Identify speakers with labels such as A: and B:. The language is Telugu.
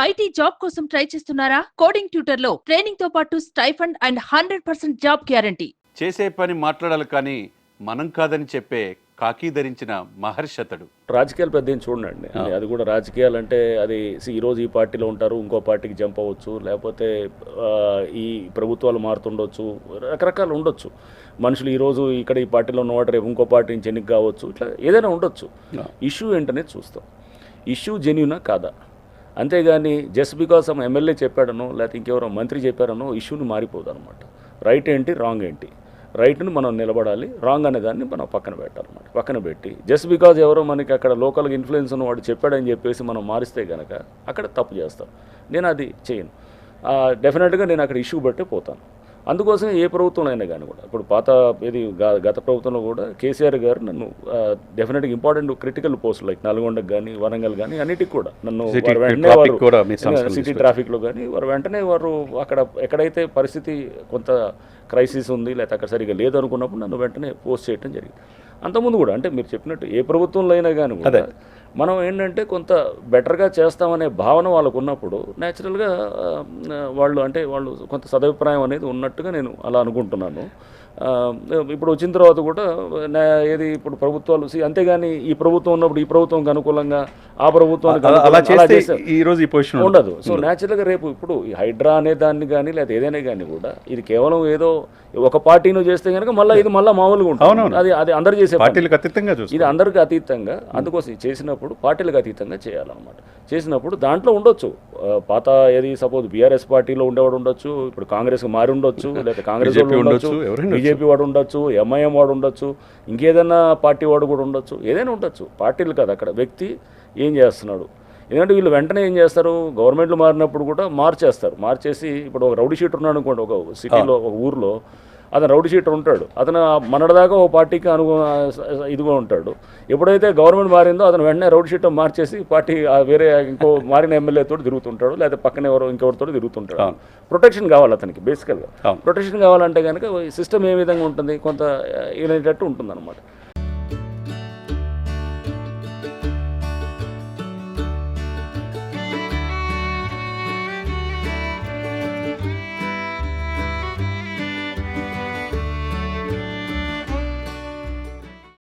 A: ఐటీ జాబ్ కోసం ట్రై చేస్తున్నారా? కోడింగ్ ట్యూటర్లో ట్రైనింగ్తో పాటు stipend and hundred percent job guarantee.
B: చేసే పని మాట్లాడాలి కానీ మనం కాదని చెప్పే కాకి ధరించిన మహర్షి అతడు.
C: రాజకీయాలు పెద్ద ఏం చూడండి. అది కూడా రాజకీయాలు అంటే అది ఈ రోజు ఈ పార్టీలో ఉంటారు ఇంకో పార్టీకి జంప్ అవ్వచ్చు లేకపోతే ఈ ప్రభుత్వాలు మారుతుండొచ్చు రకరకాలు ఉండొచ్చు. మనుషులు ఈ రోజు ఇక్కడ ఈ పార్టీలో ఉన్నవాడు రేపు ఇంకో పార్టీ నుంచి ఎన్నిక కావచ్చు ఇట్లా ఏదైనా ఉండొచ్చు. ఇష్యూ ఏంటనే చూస్తాం. ఇష్యూ జెన్యునా కాదా? అంతేగాని జస్ట్ బికాస్ ఆమె ఎమ్మెల్యే చెప్పాడనో లేకపోతే ఇంకెవరో మంత్రి చెప్పారనో ఇష్యూని మారిపోదు అనమాట రైట్ ఏంటి రాంగ్ ఏంటి? రైట్ను మనం నిలబడాలి రాంగ్ అనే దాన్ని మనం పక్కన పెట్టాలన్నమాట పక్కన పెట్టి. జస్ట్ బికాజ్ ఎవరో మనకి అక్కడ లోకల్గా ఇన్ఫ్లుయెన్స్ ఉన్న వాడు చెప్పాడని చెప్పేసి మనం మారిస్తే కనుక అక్కడ తప్పు చేస్తాం. నేను అది చేయను. డెఫినెట్గా నేను అక్కడ ఇష్యూ బట్టే పోతాను. అందుకోసం ఏ ప్రభుత్వంలో అయినా కానీ కూడా. ఇప్పుడు పాత ఇది గత ప్రభుత్వంలో కూడా కేసీఆర్ గారు నన్ను డెఫినెట్గా ఇంపార్టెంట్ క్రిటికల్ పోస్ట్ లైక్ నల్గొండకు కానీ వరంగల్ కానీ అన్నిటికి కూడా నన్ను వెంటనే వారు సిటీ ట్రాఫిక్లో కానీ వారు వెంటనే వారు అక్కడ ఎక్కడైతే పరిస్థితి కొంత క్రైసిస్ ఉంది లేకపోతే అక్కడ సరిగా లేదు అనుకున్నప్పుడు నన్ను వెంటనే పోస్ట్ చేయడం జరిగింది. అంతకుముందు కూడా అంటే మీరు చెప్పినట్టు ఏ ప్రభుత్వంలో అయినా కానీ కూడా మనం ఏంటంటే కొంత బెటర్గా చేస్తామనే భావన వాళ్ళకు ఉన్నప్పుడు న్యాచురల్గా వాళ్ళు అంటే వాళ్ళు కొంత సదభిప్రాయం అనేది ఉన్నట్టుగా నేను అలా అనుకుంటున్నాను. ఇప్పుడు వచ్చిన తర్వాత కూడా ఏది ఇప్పుడు ప్రభుత్వాలు అంతేగాని ఈ ప్రభుత్వం ఉన్నప్పుడు ఈ ప్రభుత్వంకి అనుకూలంగా ఆ
B: చేస్తే ఈ రోజు ఈ పొజిషన్
C: ఉండదు. సో న్యాచురల్గా రేపు ఇప్పుడు ఈ హైడ్రా అనే దాన్ని కానీ లేదా ఏదైనా కానీ కూడా ఇది కేవలం ఏదో ఒక పార్టీను చేస్తే కనుక మళ్ళీ ఇది మళ్ళీ మామూలుగా ఉంటుంది. అది అది అందరు చేసే.
B: పార్టీలకు అతీతంగా
C: ఇది అందరికి అతీతంగా అందుకోసం ఇది చేసినప్పుడు పార్టీలకు అతీతంగా చేయాలన్నమాట. చేసినప్పుడు దాంట్లో ఉండొచ్చు. పాత ఏది సపోజ్ బీఆర్ఎస్ పార్టీలో ఉండేవాడు ఉండొచ్చు ఇప్పుడు కాంగ్రెస్ మారి ఉండొచ్చు లేదా కాంగ్రెస్ ఉండొచ్చు బీజేపీ వాడు ఉండొచ్చు ఎంఐఎం వాడు ఉండొచ్చు ఇంకేదన్నా పార్టీ వాడు కూడా ఉండొచ్చు ఏదైనా ఉండొచ్చు. పార్టీలు కాదు అక్కడ. వ్యక్తి ఏం చేస్తున్నాడు? ఎందుకంటే వీళ్ళు వెంటనే ఏం చేస్తారు? గవర్నమెంట్లు మారినప్పుడు కూడా మార్చేస్తారు. మార్చేసి ఇప్పుడు ఒక రౌడీ షీటర్ ఉన్నాడు అనుకోండి ఒక సిటీలో ఒక ఊర్లో అతను రౌడీ షీటర్ ఉంటాడు. అతను మనడదాకా ఒక పార్టీకి అనుగు ఇదిగా ఉంటాడు. ఎప్పుడైతే గవర్నమెంట్ మారిందో అతను వెంటనే రౌడీ షీటర్ మార్చేసి పార్టీ ఆ వేరే ఇంకో మారిన ఎమ్మెల్యేతో తిరుగుతుంటాడు. లేదా పక్కన ఎవరో ఇంకెవరితో తిరుగుతుంటాడు. ప్రొటెక్షన్ కావాలి అతనికి బేసికల్గా. ప్రొటెక్షన్ కావాలంటే కనుక సిస్టమ్ ఏ విధంగా ఉంటుంది కొంత ఇనేటట్టు ఉంటుంది అనమాట